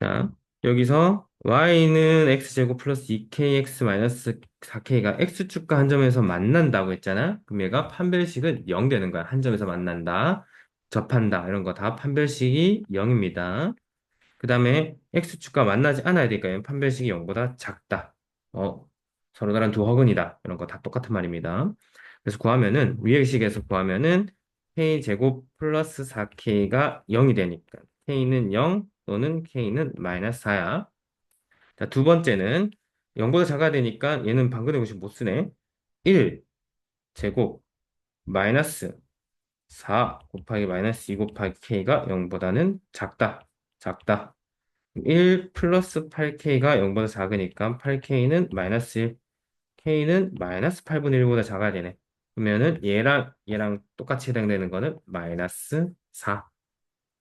자, 여기서 y는 x제곱 플러스 2kx 마이너스 4k가 x축과 한 점에서 만난다고 했잖아. 그럼 얘가 판별식은 0 되는 거야. 한 점에서 만난다. 접한다. 이런 거 다 판별식이 0입니다. 그 다음에 x축과 만나지 않아야 되니까 판별식이 0보다 작다. 어, 서로 다른 두 허근이다. 이런 거 다 똑같은 말입니다. 그래서 구하면은 위의 식에서 구하면은 k제곱 플러스 4k가 0이 되니까 k는 0 또는 k는 마이너스 4야. 자, 두 번째는 0보다 작아야 되니까 얘는 방근의 공식 못 쓰네. 1 제곱 마이너스 4 곱하기 마이너스 2 곱하기 k가 0보다는 작다. 작다. 1 플러스 8k가 0보다 작으니까 8k는 마이너스 1, k는 마이너스 8분의 1보다 작아야 되네. 그러면은 얘랑 얘랑 똑같이 해당되는 거는 마이너스 4.